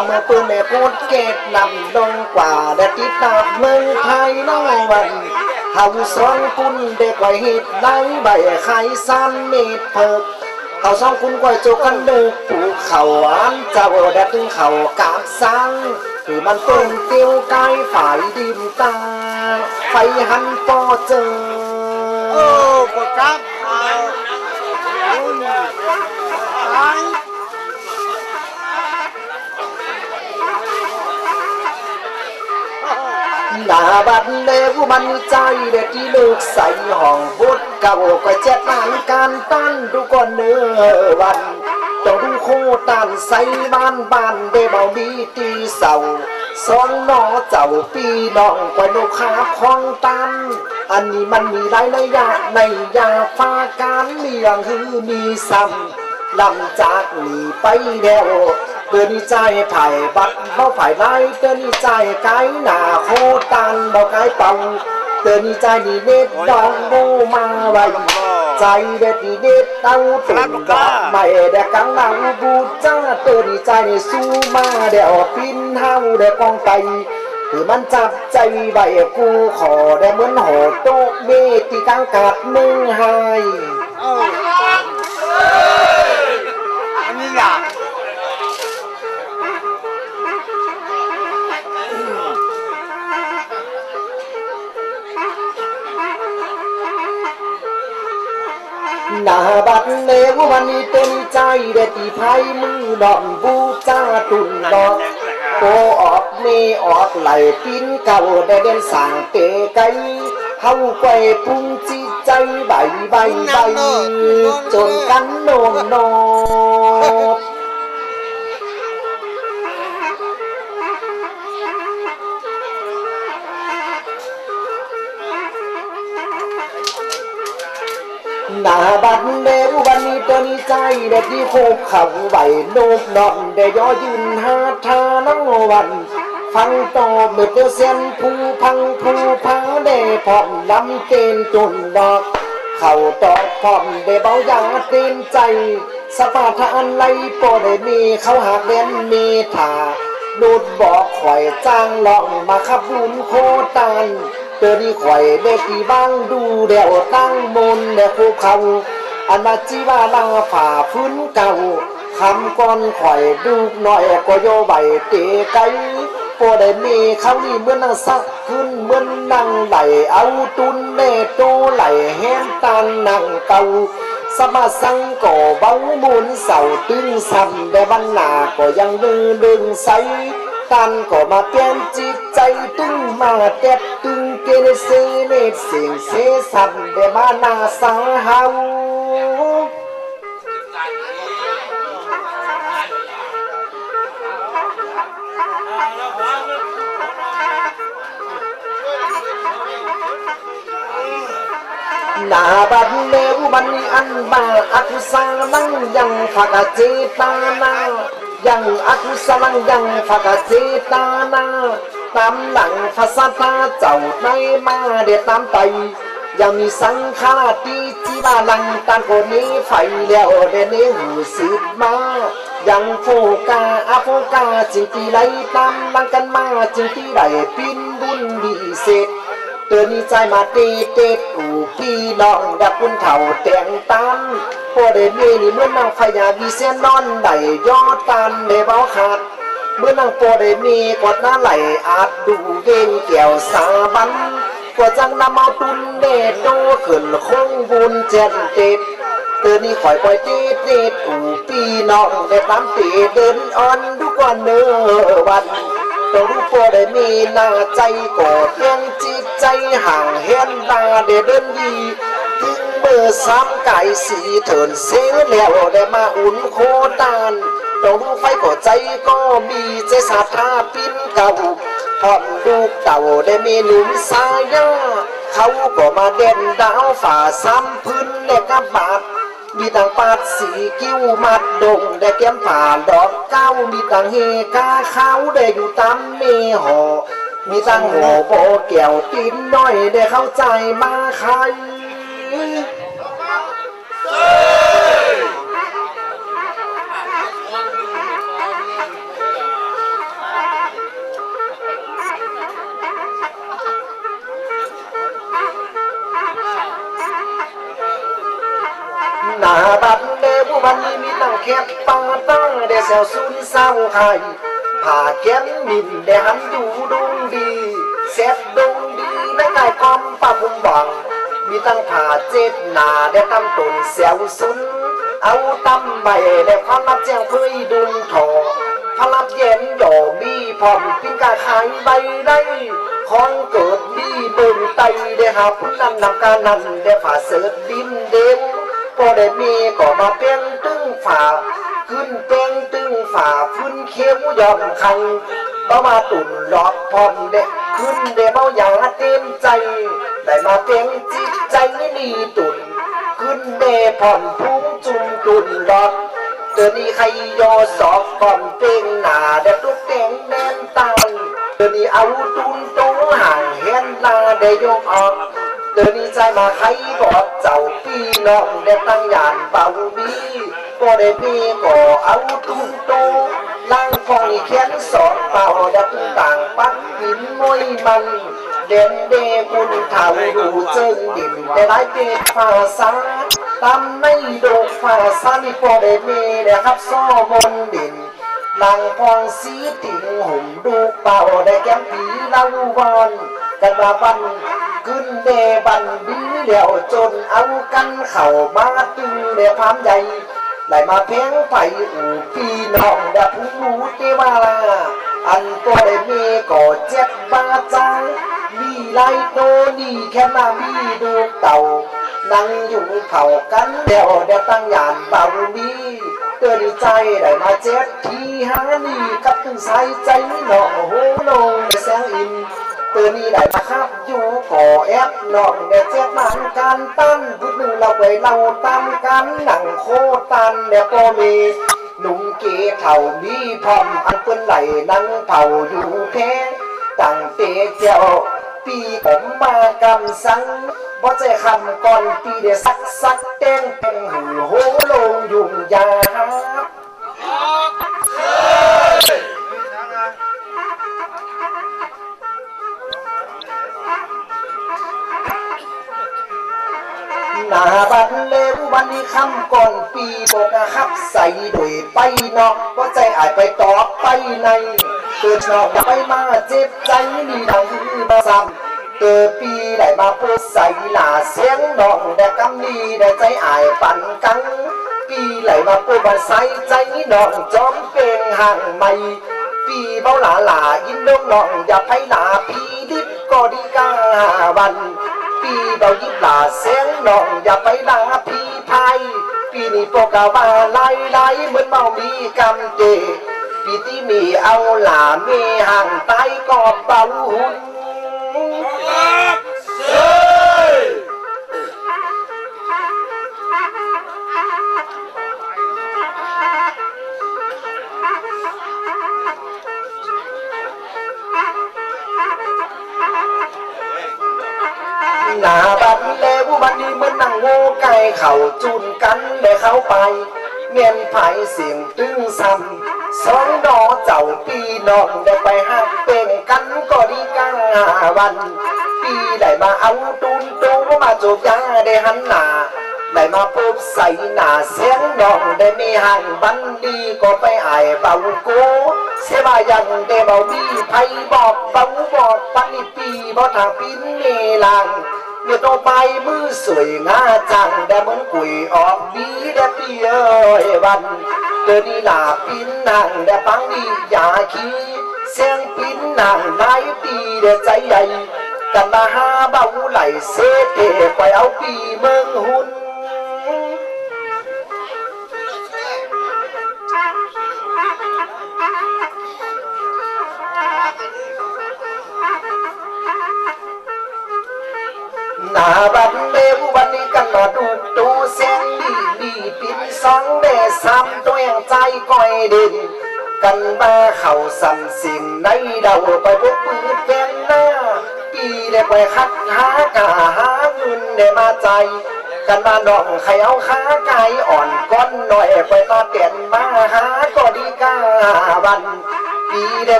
อย่ามาเปื้อนแม่พูดเกตนำดงกว่าแดดที่ตาเมืองไทยน้องวันเฮาสองคุณเด็กไว้หิดไล่ใบไข่สั้นเม็ดเพิกเขาสองคุณไว้โจกันเดึกผูกเขาอันเจ้าแดดถึงเขากาบสังคือมันเปิ้นเตียวไกลฝ่ายดิมตาไฟหันปอเจอโอ้กดครับเอา บัดเลวมันใจเด็ดที่ลูกใส่ห้องบุดเก่าก็เจ็ดงานการตั้นดูก่อนเนื้อวันต้องดูโคตันใส่บ้านบ้านได้เบาดีตีเสาสองหนอเจ้าปีน้องกว่าลูกค้าคองตัน อันนี้มันมีรายระยะในยาฟ้าการเลี้ยงคือมีซ้ำ ลำจากนี้ไปแล้วเตือนใจไผ่บัดเบาไผ่ไล่เตือนใจไกลหนาโคตันเบาไกเป่าเตือนใจดีเด็ดดองโบมาไว้ใจเด็ดดีเด็ดเต้าตุ่นดอกไม่เด็กกังนางบูจ้าเตือนใจนี่สู้มาเดี๋ยวปินเฮาเด็กกองไก่คือมันจับใจใบกูขอได้เหมือนหดโตเบตีกังกัดมึงให้ เต็มใจได้ตีไพ่มือดอนบูจ้าตุนดอกโตออกเมออกไหลปินเก่าได้เด่นสั่งเตะไกเฮาไกวพุ่งจิตใจใบใบใบจนกันโนนโน หน้าบัดเดววันนี้ตัวนี้ใจเด็ดที่โคกเขาใบโนบนอนได้ย่อยืนหาทาน้องวัน ฟังต่อเมื่อเตียวเสียนผู้พังผู้พังได้พร้อมลำเกณฑ์จนดอก เขาตอกพร้อมได้เบายาเต็มใจสปาทานไลโปได้มีเขาหักเล่นมีถา ดูดบอกข่อยจ้างลองมาขับลุนโคตันเตือนข่อยได้ตีบ้างดูเดี่ยวตั้งมนต์และภูเขาอันมาจีว่าลาฝ่าพื้นเก่าคำก้อนข่อยดูหน่อยก็โยใบเตะไกโปได้มีเขานี่เหมือนนางสักขึ้นเหมือนนางไหลเอาตุนเนโตไหลแห้งตันนางเก่า สมาสังก่อเบาบุญเสาตึงซ้ำแต่วันหนาก็ยังดึงดึงใสตันก็มาเปลี่ยนจิตใจตึงมาแตบตึงเกเรเซเนตเสียงเสสันแต่มานาสังเฮา นาบัดเลวบันนี้อันบาอักุสานังยังฝักเจตานายังอักุสานังยังฝักเจตานาตามหลังภาษาตาเจ้าในมาเดตามไปยังมีสังฆาตีจีบาลังตานคนนี้ไฟแล้วเดนนี้หูสืบมายังโฟกาอาโฟกาจิงตีไลตามลังกันมาจิงตีได้ปินบุญดีเสร็จ เตือนใจมาตีเต็ดอูพี่น้องดับคุณเถ่าแต่งตันพอได้มีนี่เมื่อนางพญาวีเสียนนอนได้ยอดตันได้เบาขาดเมื่อนางพอได้มีกดหน้าไหลอาจดูเย็นเกี่ยวสาบันกว่าจังนำเอาตุนเดดโตขึ้นคงบุญเจ็ดเจ็ดเตือนนี่ข่อยปล่อยเจ็ดเจ็ดอูพี่น้องได้ตามตีเดินอ่อนทุกวันเนื้อวัน ต้องรู้พอได้มีหน้าใจกอดยังจิตใจห่างเห็นตาได้เดินดีถึงเมื่อสามไก่สีเถินเสียแล้วได้มาอุ่นโคตานต้องรู้ไฟก็ใจก็มีใจศรัทธาปิ้นเก่าพร้อมลูกเต่าได้มีหนุ่มสายาเขาก็มาเด่นดาวฝ่าซ้ำพื้นเล็กกับบาด มีตังปาดสีกิ้วมัดดงได้เก็มผ่าดอกเก้ามีตังเฮกาเขาได้อยู่ตามเมหอมีต่างหัวโบเกี่ยวตีนน้อยได้เข้าใจมาใคร ตั้งได้เซลซุนเศร้าไข่ผ่าแก้มมินได้หันอยู่ดงดีเสร็จดงดีไม่ไก่กอมปะมุมบัง มีตั้งผ่าเจ็ดหนาได้ตำตุนเซลซุน เอาตำใบได้พลับแจ้งเพื่อดุงทอพลับเย็นหย่อมีพร้อมปิ้งกาขายใบได้ของเกิดมีเบิ่งไตได้หับนั่นนำการนั้นได้ผ่าเสิร์ฟดินเด็วก็ได้มีก็มาเป็นตึ้งฝ่า ขึ้นเป็นตึงฝ่าพื้นเขียวยอมคังก็มาตุ่นหลอกพร้อมเด็กขึ้นเดเมาอย่างเต็มใจ ได้มาเป็นจิตใจนี่ตุ่นขึ้นเดผ่อนพุ่งจุนตุ่นหลอกเดี๋ยวนี้ใครยอสอบก่อนเป็นหนาเด็กลูกแดงแน่นตายเดี๋ยวนี้เอาตุนโตห่างเห็นลาได้ยกออกเดินดีใจมาใครบอกจ้า พี่น้องได้ตั้งยานเบาบีก็ได้พี่ก็เอาตุ้งโตล่างฟองเขียนสอนเป่าดับต่างปัดหินมวยมันเด่นเดบุญเท่าดูเจิงดินได้หลายเกตฟ้าสาตำในโดกฟ้าสานี่พอได้มีนะครับซ้อบนดินนางพองสีติ่งหุ่มดูเป่าได้แก้มผีเล่าวัน กันมาวันขึ้นเดบันดีเหลียวจนเอากันเข่ามาตึงเดพามใหญ่ไหลมาเพียงไฟอู่พี่น้องเดผู้รู้เทวาลาอันตัวได้มีก็เจ็บบาจังมีไรโตนี่แค่มามีดูเต่านั่งอยู่เผากันเดียวเดียตั้งยานเบามีเตือนใจได้มาเจ็บที่หานี่กับถึงใส่ใจหนอโหลงแสงอิน นนี้ได้มาครับอยู่ก่อแอบนองเดี๋ยวเจ็บมันการตั้นพูดหนึ่งเราไว้เราตามกันหนังโคตันเดี๋ยวก็มีหนุ่มเก๋เท่ามีพร้อมอันเปิ้นไหลนั่งเผาอยู่แพงตั้งเตะเจ้าปีผมมากำสังบ่ใจคำก่อนปีเดียสักสักเต้นเป็นหูโหลงยุ่งยา คำก่อนปีบอกนะครับใส่ด้วยไปนอกก็ใจอายไปตอกไปในเกิดนอกไปมาเจ็บใจนี่ดังบ่ซ้ำเกิดปีได้มาพูดใส่หน้าเสียงน้องได้กำนี้ได้ใจอายปั่นกังปีไหลมาพูดมาใส่ใจน้องจอมเป็นห่างไม่ปีเบาหลาหลายินน้องน้องอย่าไพหลาพีดิบก็ดีกาวันปีเบายิบหลาเสียงน้องอย่าไปลา พี่ไพปีนี้พวกกาว่าไล่ไล่เหมือนเมามีกำเจ ปีที่มีเอาหลามีห่างตายก็เบาหุ่นหน้าบัดแล้วบัด เข่าจูนกันได้เข้าไป เมียนไผ่เสียงตึงซ้ำสองดอเจ้าปีน้องได้ไปหักเป็นกันก็ดีกาวันปีได้มาเอาตูนตูมาจกยาได้หันหน้าได้มาพบใส่หน้าเสียงน้องได้มีห่างบันดีก็ไปอายเบาโกเสบายังเดเบามีไผบอกเบาบอกปันอีปีบ่ทางปินเมลัง อโตไปมือสวยงาจังแด้เหมือนกุยออกบีแดเตี้ยวันเกิดดีลาปินนางแด้ปังดีอย่าขี้เสียงปินนางหลายปีแดใจใหญ่กันมาหาเบาไหลเสเทไปเอาปีเมืองหุ่น หหน้าบันเดววันนี้กันมาดูดูเสียงดีดีปินสองเดสามตัวอย่างใจก้อยเด่นกันมาเข่าสั่นสิ่งในเดาไปพวกปืนแกนหน้าปีได้ไปคัดหากาหาเงิ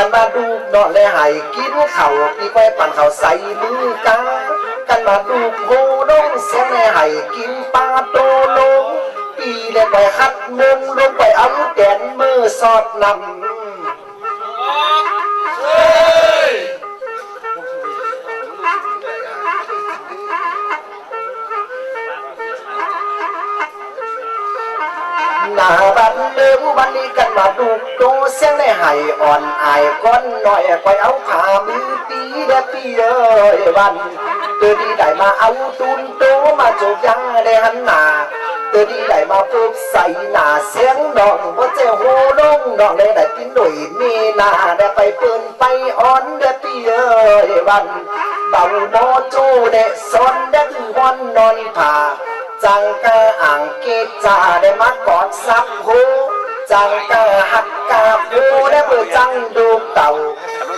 กันมาดูนอนเละหายกินเข่าวปีไฟปั่นเข่าวใส่มือกากันมาดูโหดงเสียงแลยหายกินปลาโตลงปีและไปคัดมุงลงไปเอาแดนมือสอดนำ บันเดิมวันนี้กันมาดูโตเสียงในไห้อ่อนอายก้อนหน่อยไปเอาขามือตีเด้อปีเอ้ยวันเตอดีได้มาเอาตุนโตมาจูบยาได้หันหน้าเตอดีได้มาปุ๊บใส่หน้าเสียงดองบ่เจ้าโหลงดองเลยได้กินหน่อยมีหน้าได้ไปเปิ้นไปอ่อนเด้อปีเอ้ยวันเบาโมจูเด้สอนเด้อวันนอนผา จังกะอ่างเกจาได้มากอดซับหูจังกะหักกาบูได้เบื่อจังดูเต่า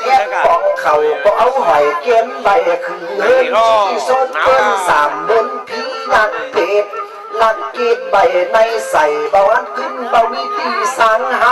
เอ็ดปองเขาก็เอาหอยเก็มใบคือเฮินที่สดเกินสามบนพีนักเทศลักเกตใบในใส่เบาอันขึ้นเบามีตีสังไห